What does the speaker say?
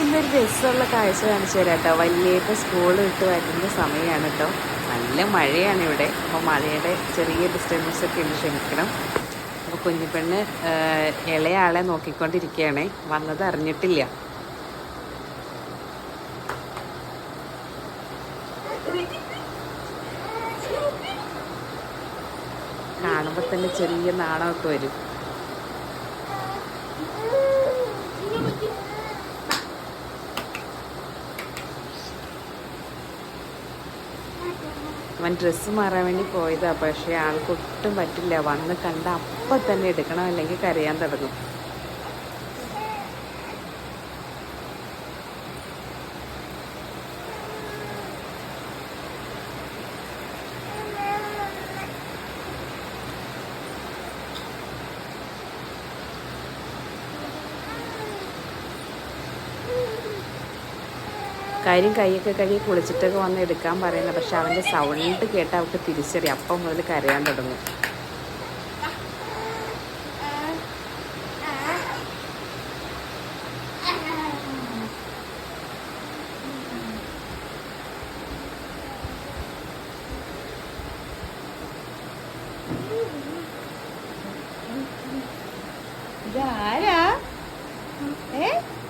ഇന്നൊരു രസമുള്ള കാഴ്ച കാണിച്ചു തരാം കേട്ടോ. വലിയൊക്കെ സ്കൂൾ വിട്ട് വരുന്ന സമയമാണ് കേട്ടോ. നല്ല മഴയാണ് ഇവിടെ. അപ്പോൾ മഴയുടെ ചെറിയ ഡിസ്റ്റർബൻസ് ഒക്കെ ഉണ്ട് ക്ഷമിക്കണം. അപ്പോൾ കുഞ്ഞിപ്പെണ്ണ് ഇളയാളെ നോക്കിക്കൊണ്ടിരിക്കുകയാണേ. വന്നത് അറിഞ്ഞിട്ടില്ല. കാണുമ്പോൾ തന്നെ ചെറിയ നാണമൊക്കെ വരും. അവൻ ഡ്രസ്സ് മാറാൻ വേണ്ടി പോയതാണ് പക്ഷേ ആൾക്കൊട്ടും പറ്റില്ല. വന്ന് കണ്ട അപ്പം തന്നെ എടുക്കണം അല്ലെങ്കിൽ കരയാൻ തുടങ്ങും. കാര്യം കൈയൊക്കെ കഴുകി കുളിച്ചിട്ടൊക്കെ വന്ന് എടുക്കാൻ പറയുന്നത്. പക്ഷെ അവന്റെ സൗണ്ട് കേട്ട് അവൾക്ക് തിരിച്ചറിയാം. അപ്പം മുതൽ കരയാൻ തുടങ്ങും. ഏ?